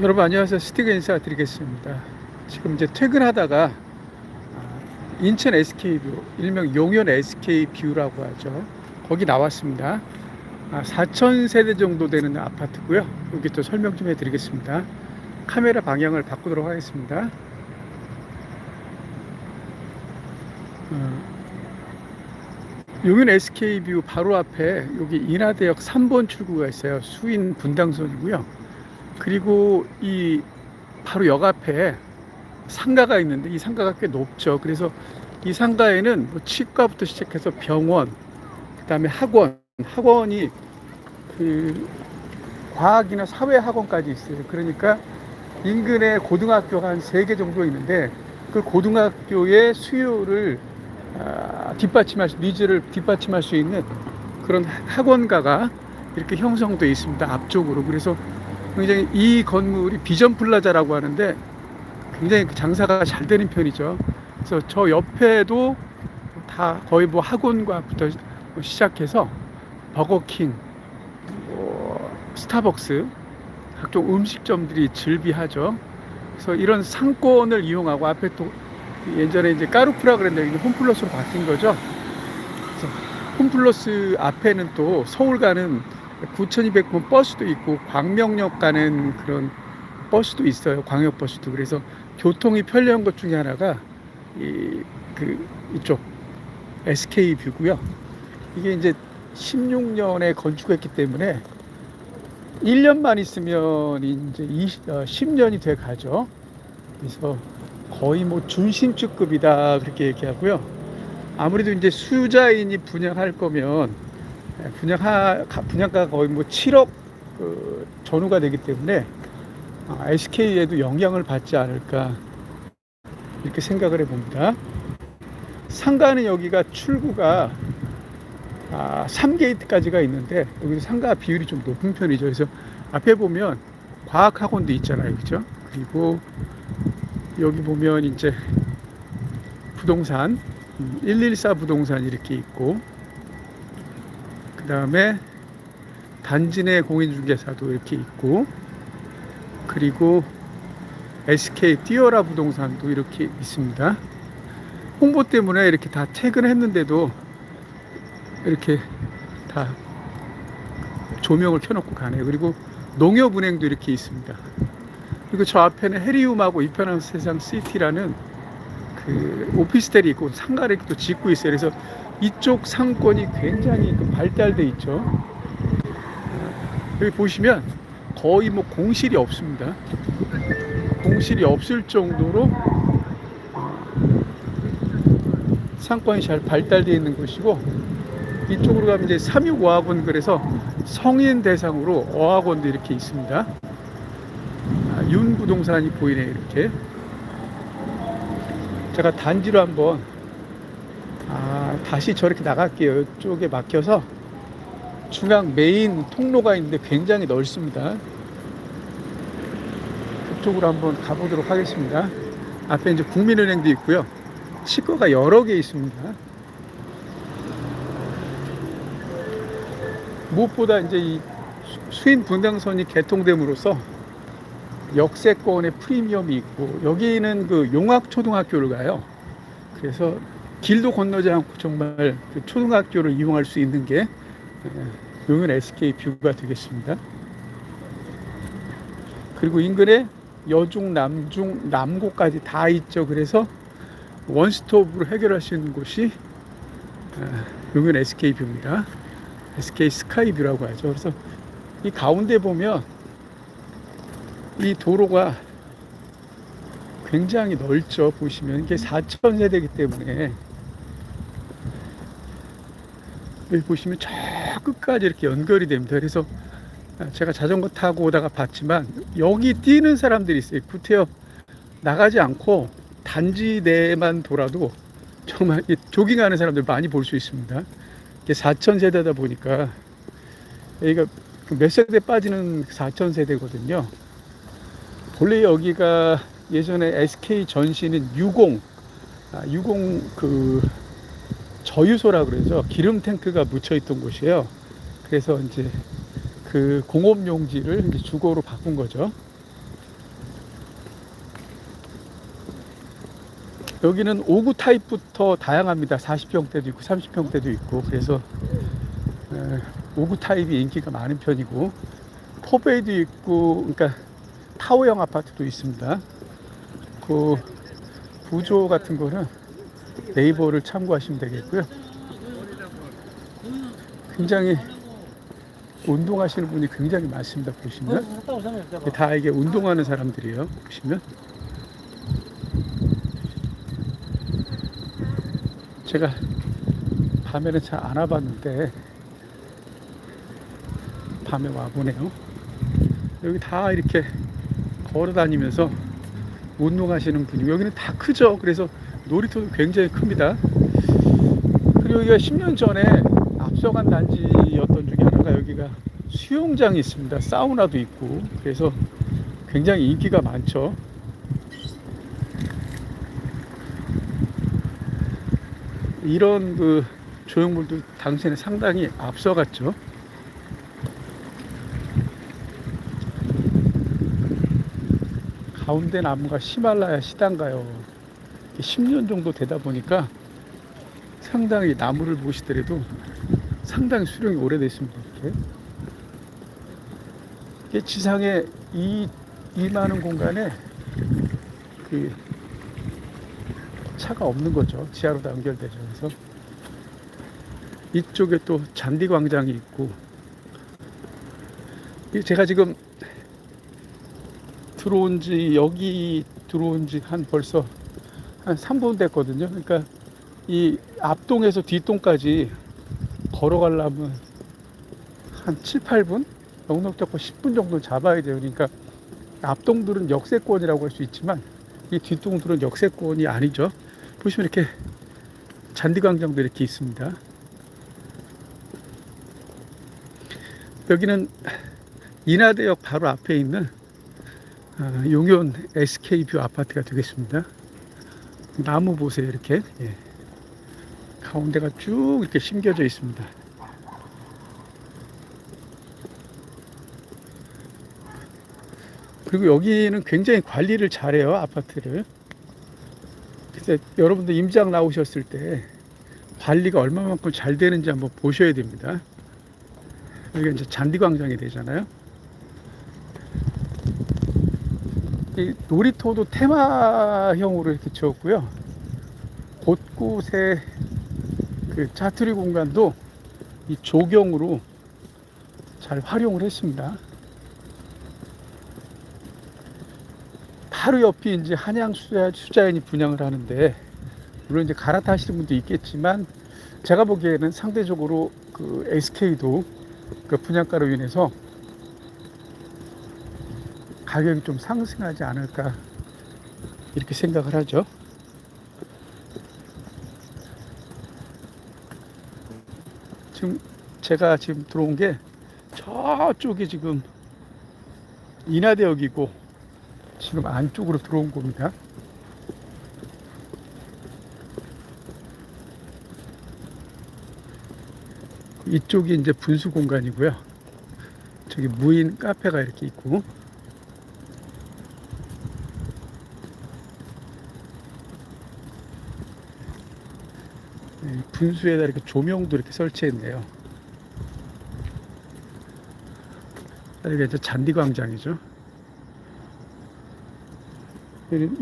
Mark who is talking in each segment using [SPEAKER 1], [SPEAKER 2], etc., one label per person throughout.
[SPEAKER 1] 여러분 안녕하세요. 스티그 인사 드리겠습니다. 지금 이제 퇴근하다가 아, 인천 SK뷰, 일명 용현 SK뷰라고 하죠. 거기 나왔습니다. 아, 4천 세대 정도 되는 아파트고요. 여기 또 설명 좀 해드리겠습니다. 카메라 방향을 바꾸도록 하겠습니다. 어, 용현 SK뷰 바로 앞에 여기 인하대역 3번 출구가 있어요. 수인 분당선이고요. 그리고 이 바로 역 앞에 상가가 있는데 이 상가가 꽤 높죠. 그래서 이 상가에는 뭐 치과부터 시작해서 병원, 그 다음에 학원, 학원이 그 과학이나 사회 학원까지 있어요. 그러니까 인근에 고등학교가 한 세 개 정도 있는데 그 고등학교의 수요를 아, 뒷받침할 수, 니즈를 뒷받침할 수 있는 그런 학원가가 이렇게 형성되어 있습니다. 앞쪽으로. 그래서 굉장히 이 건물이 비전 플라자라고 하는데 굉장히 그 장사가 잘 되는 편이죠. 그래서 저 옆에도 다 거의 뭐 학원과부터 시작해서 버거킹, 뭐 스타벅스, 각종 음식점들이 즐비하죠. 그래서 이런 상권을 이용하고 앞에 또 예전에 이제 까루프라 그랬는데 홈플러스로 바뀐 거죠. 그래서 홈플러스 앞에는 또 서울 가는 9200번 버스도 있고 광명역 가는 그런 버스도 있어요. 광역버스도. 그래서 교통이 편리한 것 중에 하나가 이, 그, 이쪽 SK 뷰고요. 이게 이제 16년에 건축했기 때문에 1년만 있으면 이제 20, 어, 10년이 돼 가죠. 그래서 거의 뭐 준신축급이다 그렇게 얘기하고요. 아무래도 이제 수자인이 분양할 거면 분양하, 분양가가 거의 뭐 7억 그 전후가 되기 때문에 아, SK에도 영향을 받지 않을까 이렇게 생각을 해봅니다. 상가는 여기가 출구가 아, 3게이트까지가 있는데 여기도 상가 비율이 좀 높은 편이죠. 그래서 앞에 보면 과학학원도 있잖아요. 그죠? 그리고 여기 보면 이제 부동산 114 부동산 이렇게 있고 그 다음에 단지 내 공인중개사도 이렇게 있고 그리고 SK 띄어라 부동산도 이렇게 있습니다. 홍보 때문에 이렇게 다 퇴근했는데도 이렇게 다 조명을 켜놓고 가네요. 그리고 농협은행도 이렇게 있습니다. 그리고 저 앞에는 해리움하고 이편한 세상 시티라는 그 오피스텔이 있고 상가를 또 짓고 있어요. 그래서 이쪽 상권이 굉장히 그 발달돼 있죠. 여기 보시면 거의 뭐 공실이 없습니다. 공실이 없을 정도로 상권이 잘 발달되어 있는 곳이고 이쪽으로 가면 이제 삼육어학원 그래서 성인 대상으로 어학원도 이렇게 있습니다. 아, 윤 부동산이 보이네 이렇게. 제가 단지로 한번 아, 다시 저렇게 나갈게요. 이쪽에 막혀서 중앙 메인 통로가 있는데 굉장히 넓습니다. 그쪽으로 한번 가보도록 하겠습니다. 앞에 이제 국민은행도 있고요. 치과가 여러 개 있습니다. 무엇보다 이제 이 수인 분당선이 개통됨으로써 역세권의 프리미엄이 있고 여기는 그 용학초등학교를 가요. 그래서 길도 건너지 않고 정말 그 초등학교를 이용할 수 있는 게 예, 용현 SK 뷰가 되겠습니다. 그리고 인근에 여중, 남중, 남고까지 다 있죠. 그래서 원스톱으로 해결할 수 있는 곳이 예, 용현 SK 뷰입니다. SK 스카이 뷰라고 하죠. 그래서 이 가운데 보면 이 도로가 굉장히 넓죠. 보시면 이게 4천 세대이기 때문에 여기 보시면 저 끝까지 이렇게 연결이 됩니다. 그래서 제가 자전거 타고 오다가 봤지만 여기 뛰는 사람들이 있어요. 구태여 나가지 않고 단지 내만 돌아도 정말 조깅하는 사람들 많이 볼 수 있습니다. 이게 4천 세대다 보니까 여기가 몇 세대 빠지는 4천 세대거든요. 본래 여기가 예전에 SK 유공, 아, 유공 그 저유소라 그러죠. 기름 탱크가 묻혀 있던 곳이에요. 그래서 이제 그 공업 용지를 이제 주거로 바꾼 거죠. 여기는 5구 타입부터 다양합니다. 40평대도 있고 30평대도 있고 그래서 5구 타입이 인기가 많은 편이고 포베이도 있고 그러니까 타워형 아파트도 있습니다. 그 구조 같은 거는 네이버를 참고하시면 되겠고요. 굉장히 운동하시는 분이 굉장히 많습니다. 보시면 다 이게 운동하는 사람들이에요. 보시면 제가 밤에는 잘 안 와봤는데 밤에 와보네요. 여기 다 이렇게 걸어 다니면서 운동하시는 분이 여기는 다 크죠. 그래서 놀이터도 굉장히 큽니다. 그리고 여기가 10년 전에 앞서간 단지였던 중에 하나가 여기가 수영장이 있습니다. 사우나도 있고 그래서 굉장히 인기가 많죠. 이런 그 조형물도 당시에는 상당히 앞서갔죠. 가운데 나무가 히말라야 시단가요. 10년 정도 되다 보니까 상당히 나무를 보시더라도 상당히 수령이 오래됐습니다. 이렇게. 이게 지상에 이, 이 많은 공간에 그 차가 없는 거죠. 지하로 다 연결되죠. 그래서 이쪽에 또 잔디 광장이 있고 이 제가 지금 들어온 지 여기 들어온 지 한 벌써 한 3분 됐거든요. 그러니까 이 앞동에서 뒷동까지 걸어가려면 한 7, 8분? 넉넉 잡고 10분 정도 잡아야 돼요. 그러니까 앞동들은 역세권이라고 할 수 있지만 이 뒷동들은 역세권이 아니죠. 보시면 이렇게 잔디광장도 이렇게 있습니다. 여기는 인하대역 바로 앞에 있는 아, 용현 SK뷰 아파트가 되겠습니다. 나무 보세요, 이렇게. 예. 가운데가 쭉 이렇게 심겨져 있습니다. 그리고 여기는 굉장히 관리를 잘해요, 아파트를. 그래서 여러분들 임장 나오셨을 때 관리가 얼마만큼 잘 되는지 한번 보셔야 됩니다. 여기가 이제 잔디광장이 되잖아요. 이 놀이터도 테마형으로 이렇게 지었고요. 곳곳에 그 자투리 공간도 이 조경으로 잘 활용을 했습니다. 바로 옆이 이제 한양 수자, 수자연이 분양을 하는데 물론 이제 갈아타시는 분도 있겠지만 제가 보기에는 상대적으로 그 SK도 그 분양가로 인해서 가격이 좀 상승하지 않을까 이렇게 생각을 하죠. 지금 제가 지금 들어온 게 저쪽이 지금 인하대역이고 지금 안쪽으로 들어온 겁니다. 이쪽이 이제 분수 공간이고요. 저기 무인 카페가 이렇게 있고 분수에다 이렇게 조명도 이렇게 설치했네요. 여기가 이제 잔디광장이죠.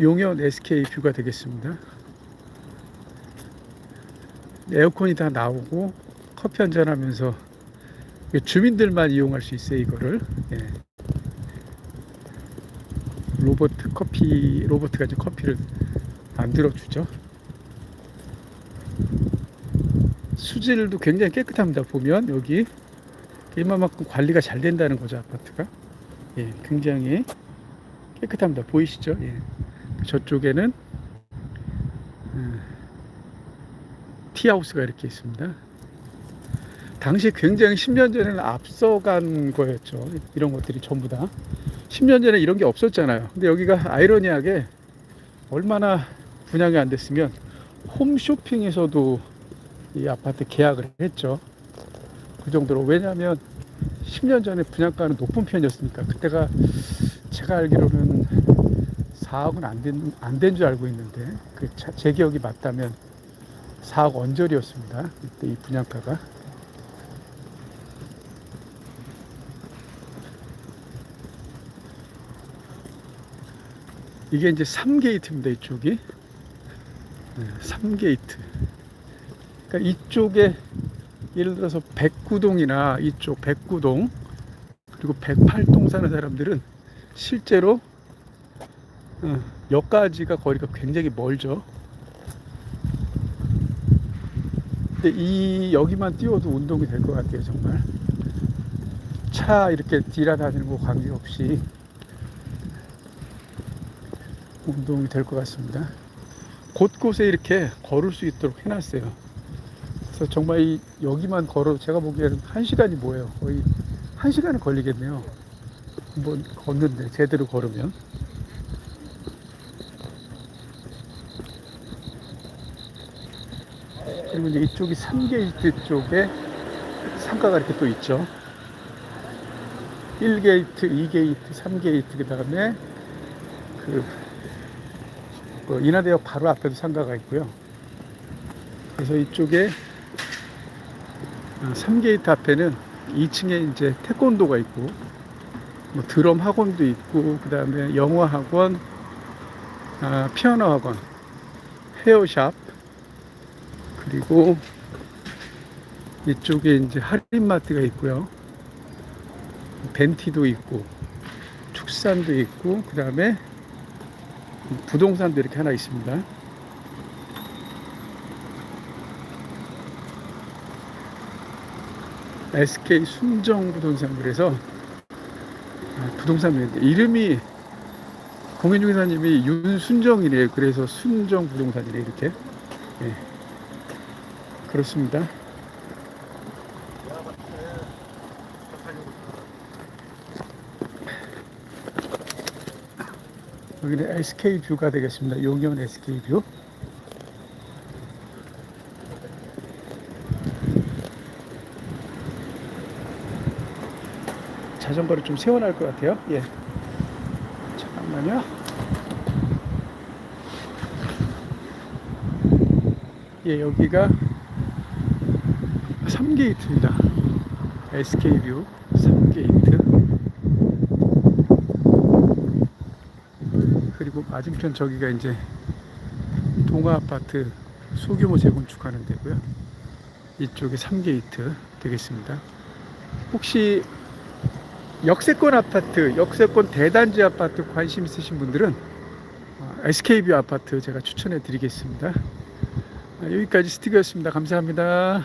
[SPEAKER 1] 용현 SK 뷰가 되겠습니다. 에어컨이 다 나오고 커피 한잔 하면서 주민들만 이용할 수 있어요, 이거를. 예. 로봇 커피, 로봇가 이제 커피를 만들어 주죠. 수질도 굉장히 깨끗합니다. 보면 여기 이만큼 관리가 잘 된다는 거죠 아파트가. 예, 굉장히 깨끗합니다. 보이시죠? 예. 저쪽에는 음, 티하우스가 이렇게 있습니다. 당시 굉장히 10년 전에는 앞서간 거였죠. 이런 것들이 전부 다. 10년 전에 이런 게 없었잖아요. 근데 여기가 아이러니하게 얼마나 분양이 안 됐으면 홈쇼핑에서도 이 아파트 계약을 했죠. 그 정도로. 왜냐하면 10년 전에 분양가는 높은 편이었으니까. 그때가 제가 알기로는 4억은 안 된 줄 알고 있는데 그 제 기억이 맞다면 4억 언저리였습니다. 이때 이 분양가가. 이게 이제 3게이트입니다. 이쪽이. 네, 3게이트. 그러니까 이쪽에 예를 들어서 백구동이나 이쪽 백구동 그리고 108동 사는 사람들은 실제로 어, 여기까지가 거리가 굉장히 멀죠. 근데 이 여기만 뛰어도 운동이 될 것 같아요, 정말. 차 이렇게 뒤라 다니는 거 관계없이 운동이 될 것 같습니다. 곳곳에 이렇게 걸을 수 있도록 해놨어요. 그래서 정말 이 여기만 걸어도 제가 보기에는 한 시간이 뭐예요? 거의 한 시간은 걸리겠네요. 한번 걷는데 제대로 걸으면. 그리고 이제 이쪽이 3게이트 쪽에 상가가 이렇게 또 있죠. 1게이트, 2게이트, 3게이트, 그 다음에 그, 그 인하대역 바로 앞에도 상가가 있고요. 그래서 이쪽에 3게이트 앞에는 2층에 이제 태권도가 있고, 뭐 드럼 학원도 있고, 그 다음에 영어 학원, 아, 피아노 학원, 헤어샵, 그리고 이쪽에 이제 할인마트가 있고요. 벤티도 있고, 축산도 있고, 그 다음에 부동산도 이렇게 하나 있습니다. SK 순정 부동산 그래서 아, 부동산인데 이름이 공인중 회사님이 윤순정이래요. 그래서 순정 부동산이래 이렇게. 예. 그렇습니다. 여기는 SK 뷰가 되겠습니다. 용현 SK 뷰. 자전거를 좀 세워놔야 할 것 같아요. 예. 잠깐만요. 예, 여기가 3게이트입니다. SK뷰 3게이트. 그리고 맞은편 저기가 이제 동아 아파트 소규모 재건축하는 데고요. 이쪽이 3게이트 되겠습니다. 혹시 역세권 아파트, 역세권 대단지 아파트 관심 있으신 분들은 SK뷰 아파트 제가 추천해 드리겠습니다. 아, 여기까지 스티커였습니다. 감사합니다.